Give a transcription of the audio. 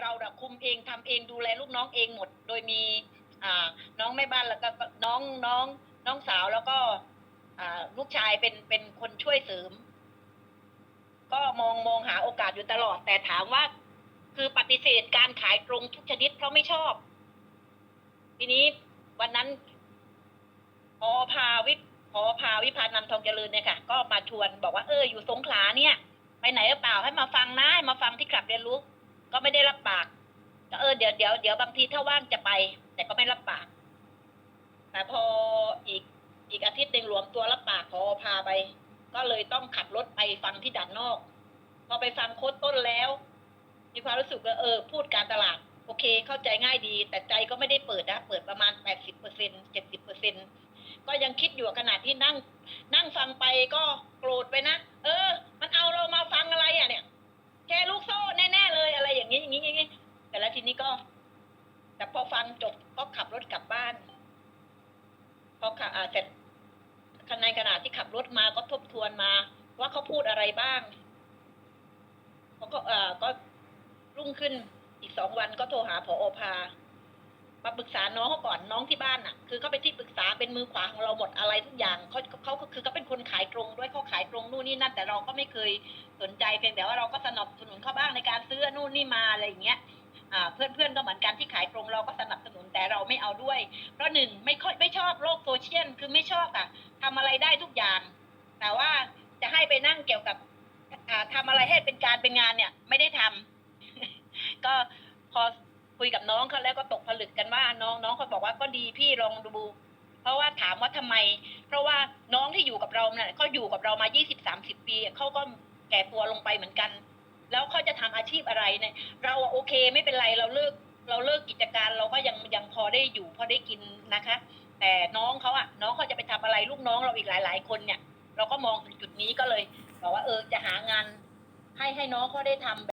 เราคุมเองทำเองดูแลลูกน้องเองหมด โดยมีน้องแม่บ้านแล้วก็น้องน้องน้องสาวแล้วก็ลูกชายเป็นเป็นคนช่วยเสริม ก็มองมองหาโอกาสอยู่ตลอด แต่ถามว่า คือปฏิเสธการขายตรงทุกชนิดเพราะไม่ชอบ ทีนี้วันนั้นพอพาวิพอพาวิพานันทองเจริญเนี่ยค่ะ ก็มาชวนบอกว่าเอออยู่สงขลาเนี่ย ไปไหนหรือเปล่าให้มาฟังนะให้มาฟังที่กลับเรียนรู้ ก็ไม่ได้รับปาก ก็เออเดี๋ยวเดี๋ยวเดี๋ยวบางทีถ้าว่างจะไป แต่ก็ไม่รับปาก แต่พออีกอีกอาทิตย์หนึ่งรวมตัวรับปากพอพาไป ก็เลยต้องขับรถไปฟังที่ด่านนอก พอไปฟังโค้ดต้นแล้ว มีความรู้สึกว่าเออ พูดการตลาด โอเค เข้าใจง่ายดี แต่ใจก็ไม่ได้เปิดนะ เปิดประมาณแปดสิบเปอร์เซ็นเจ็ดสิบเปอร์เซ็นก็ยังคิดอยู่ขนาดที่นั่ง นั่งฟังไปก็ ทีนี้ก็ แต่พอฟังจบก็ขับรถกลับบ้าน พอขับเสร็จในขณะที่ขับรถมาก็ทบทวนมา ว่าเขาพูดอะไรบ้างเขาก็เออก็รุ่งขึ้นอีกสองวันก็โทรหาผอพามาปรึกษาน้องเขาก่อนน้องที่บ้านน่ะ คือเขาเป็นที่ปรึกษาเป็นมือขวาของเราหมดอะไรทุกอย่างเขาเขาคือเขาเป็นคนขายตรงด้วยเขาขายตรงนู่นนี่นั่นแต่เราก็ไม่เคยสนใจเพียงแต่ว่าเราก็สนับสนุนเขาบ้างในการซื้อนู่นนี่มาอะไรอย่างเงี้ย เพื่อนเพื่อนๆก็เหมือนกันที่ขายตรงเราก็สนับสนุนแต่เราไม่เอาด้วย เพราะหนึ่งไม่ค่อยไม่ชอบโลกโซเชียลคือไม่ชอบอะทำอะไรได้ทุกอย่าง แต่ว่าจะให้ไปนั่งเกี่ยวกับอ่าทำอะไรให้เป็นการเป็นงานเนี่ย ไม่ได้ทำก็พอคุยกับน้องเขาแล้วก็ตกผลึกกันว่าน้องน้องเขาบอกว่าก็ดีพี่ลองดู เพราะว่าถามว่าทำไม เพราะว่าน้องที่อยู่กับเราเนี่ยเขาอยู่กับเรามา20 30ปีเขาก็แก่ตัวลงไปเหมือนกัน แล้วเขาจะทำอาชีพอะไรเนี่ย เราโอเคไม่เป็นไรเราเลิกเราเลิกกิจการเราก็ยังยังพอได้อยู่พอได้กินนะคะ แต่น้องเขาอะน้องเขาจะไปทำอะไรลูกน้องเราอีกหลาย ๆ คนเนี่ย เราก็มองถึงจุดนี้ก็เลยบอกว่าเออจะหางานให้ให้น้องเขาได้ทำ